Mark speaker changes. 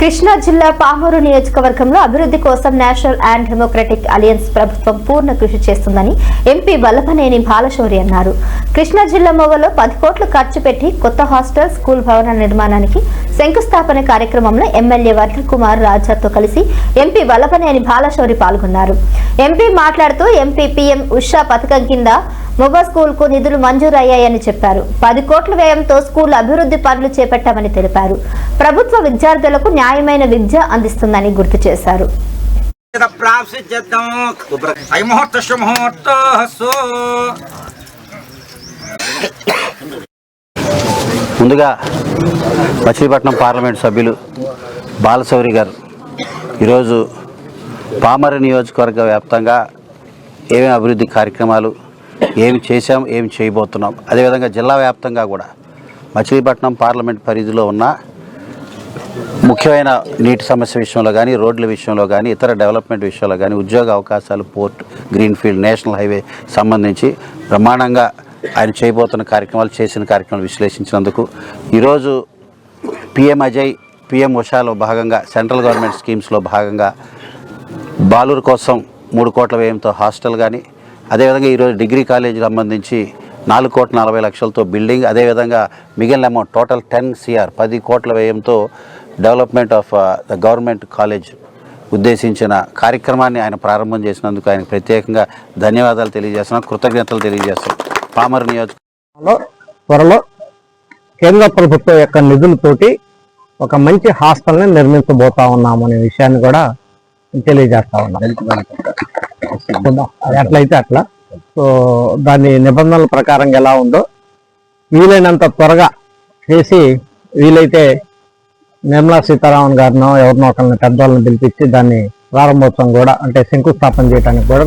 Speaker 1: కృష్ణా జిల్లా పామూరు నియోజకవర్గంలో అభివృద్ధి కోసం నేషనల్ అండ్ డెమోక్రటిక్ అలయన్స్ ప్రభుత్వం పూర్ణ కృషి చేస్తుందని ఎంపీ వల్లభనేని బాలశౌరి అన్నారు. కృష్ణా జిల్లా మొగలో పది కోట్లు ఖర్చు పెట్టి కొత్త హాస్టల్ స్కూల్ భవన నిర్మాణానికి శంకుస్థాపన కార్యక్రమంలో ఎమ్మెల్యే వర్ధ కుమార్ రాజాతో కలిసి ఎంపీ వల్లభనేని బాలశౌరి పాల్గొన్నారు. ఎంపీ మాట్లాడుతూ ఎంపీ పీఎం ఉషా పథకం కింద మొగ స్కూల్కు నిధులు మంజూరు అయ్యాయని చెప్పారు. పది కోట్ల వ్యయంతో స్కూల్ అభివృద్ధి పనులు చేపట్టామని తెలిపారు. ప్రభుత్వ విద్యార్థులకు న్యాయమైన విద్య అందిస్తుందని గుర్తు చేశారు.
Speaker 2: ముందుగా మచిలీపట్నం పార్లమెంట్ సభ్యులు బాలశౌరి గారు ఈరోజు పామర నియోజకవర్గ వ్యాప్తంగా ఏమేమి అభివృద్ధి కార్యక్రమాలు ఏమి చేశాం ఏమి చేయబోతున్నాం. అదేవిధంగా జిల్లా వ్యాప్తంగా కూడా మచిలీపట్నం పార్లమెంట్ పరిధిలో ఉన్న ముఖ్యమైన నీటి సమస్య విషయంలో కానీ రోడ్ల విషయంలో కానీ ఇతర డెవలప్మెంట్ విషయంలో కానీ ఉద్యోగ అవకాశాలు పోర్ట్ గ్రీన్ఫీల్డ్ నేషనల్ హైవే సంబంధించి బ్రహ్మాండంగా ఆయన చేయబోతున్న కార్యక్రమాలు చేసిన కార్యక్రమాలు విశ్లేషించినందుకు ఈరోజు పిఎం అజయ్ పిఎం ఉషాలో భాగంగా సెంట్రల్ గవర్నమెంట్ స్కీమ్స్లో భాగంగా బాలుర కోసం మూడు కోట్ల వ్యయంతో హాస్టల్ కానీ అదేవిధంగా ఈరోజు డిగ్రీ కాలేజీకి సంబంధించి నాలుగు కోట్ల నలభై లక్షలతో బిల్డింగ్ అదేవిధంగా మిగిలిన అమౌంట్ టోటల్ టెన్ సిఆర్ పది కోట్ల వ్యయంతో development of the government college ఉద్దేశించిన కార్యక్రమాన్ని ఆయన ప్రారంభం చేసినందుకు ఆయనకు ప్రత్యేకంగా ధన్యవాదాలు తెలియజేస్తున్నాం కృతజ్ఞతలు తెలియజేస్తున్నాం. పామర్
Speaker 3: నియోజకవర్గంలో త్వరలో కేంద్ర ప్రభుత్వం యొక్క నిధులతోటి ఒక మంచి హాస్టల్ని నిర్మించబోతా ఉన్నాము అనే విషయాన్ని కూడా తెలియజేస్తా ఉన్నాం. చూద్దాం. ఎట్లయితే అట్లా సో దాని నిబంధనల ప్రకారంగా ఎలా ఉందో వీలైనంత త్వరగా చేసి వీలైతే నిర్మలా సీతారామన్ గారినో ఎవరినో ఒకరిని పెద్దవాళ్ళని పిలిపించి దాన్ని ప్రారంభోత్సవం కూడా అంటే శంకుస్థాపన చేయడానికి కూడా